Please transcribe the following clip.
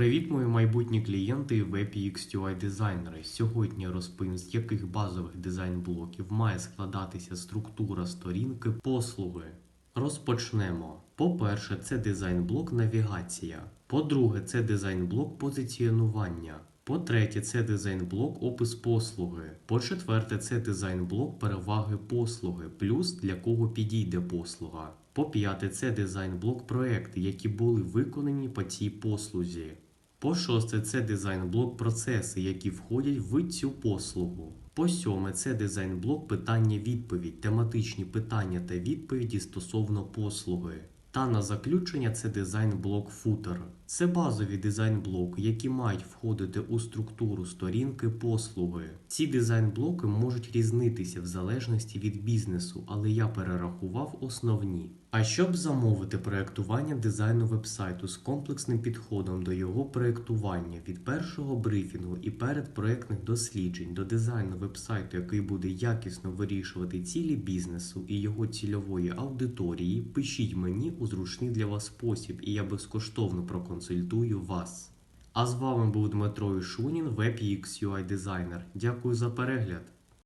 Привіт, мої майбутні клієнти і UI дизайнери. Сьогодні розповім, з яких базових дизайн-блоків має складатися структура сторінки послуги. Розпочнемо. По-перше, це дизайн-блок навігація. По-друге, це дизайн-блок позиціонування. По-третє, це дизайн-блок опис послуги. По-четверте, це дизайн-блок переваги послуги, плюс для кого підійде послуга. По-п'яте, це дизайн-блок проекти, які були виконані по цій послузі. По шосте, це дизайн-блок процеси, які входять в цю послугу. По сьоме, це дизайн-блок питання-відповідь, тематичні питання та відповіді стосовно послуги. Та на заключення це дизайн-блок футер. Це базові дизайн-блоки, які мають входити у структуру сторінки послуги. Ці дизайн-блоки можуть різнитися в залежності від бізнесу, але я перерахував основні. А щоб замовити проєктування дизайну вебсайту з комплексним підходом до його проєктування від першого брифінгу і передпроєктних досліджень до дизайну вебсайту, який буде якісно вирішувати цілі бізнесу і його цільової аудиторії, пишіть мені у зручний для вас спосіб, і я безкоштовно проконсультую вас. А з вами був Дмитро Ішунін, WebUX UI дизайнер. Дякую за перегляд.